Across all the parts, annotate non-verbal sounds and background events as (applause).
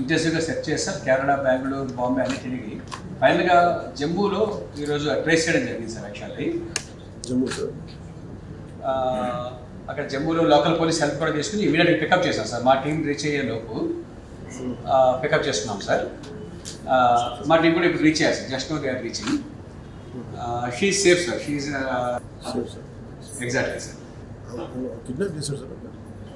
ఇంటెన్సివ్గా search చేస్తారు కేరళ బెంగళూరు బాంబే అన్ని తిరిగి. ఫైనల్గా జమ్మూలో ఈరోజు ట్రేస్ చేయడం జరిగింది సార్ యాక్చువల్లీ జమ్మూ సార్ అక్కడ జమ్మూలో లోకల్ పోలీస్ హెల్ప్ కూడా తీసుకుని ఇమీడియట్గా పికప్ చేశాం సార్. మా టీం రీచ్ అయ్యే లోపు పికప్ చేసుకున్నాం సార్. మా టీం కూడా ఇప్పుడు రీచ్ అయ్యారు sir. Just no they are reaching. She safe sir she exactly sir kidnap చేశారు సార్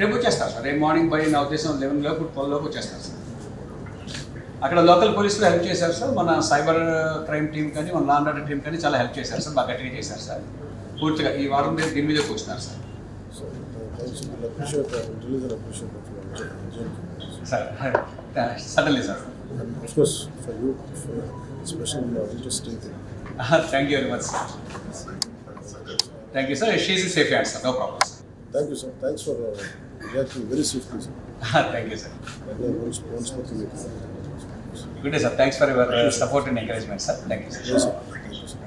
రేపు వచ్చేస్తారు సార్. రేపు మార్నింగ్ బై నా ఉద్దేశం లెవెన్ లోపు ట్వెల్వ్ లోపు వచ్చేస్తారు సార్. అక్కడ లోకల్ పోలీసులు హెల్ప్ చేశారు సార్. మన సైబర్ క్రైమ్ టీం కానీ మన లాండ్ ఆర్డర్ టీం కానీ చాలా హెల్ప్ చేశారు సార్. బాగా గట్టిగా చేశారు సార్. పూర్తిగా ఈ వారం రేపు దీని మీద కూర్చున్నారు sir. Sir suddenly sir. Of course, for you, for special uh, interesting thing. Thank you very much sir thank you sir she's safe yeah sir no problem sir Thank you, sir. Sir. Thank you, sir. Thanks for uh, reacting very swiftly, sir. (laughs) Ah, thank you, sir. Once, once more, thank. Good day, sir. Thanks for your support and encouragement, sir. Thank you, sir. Thank you, sir.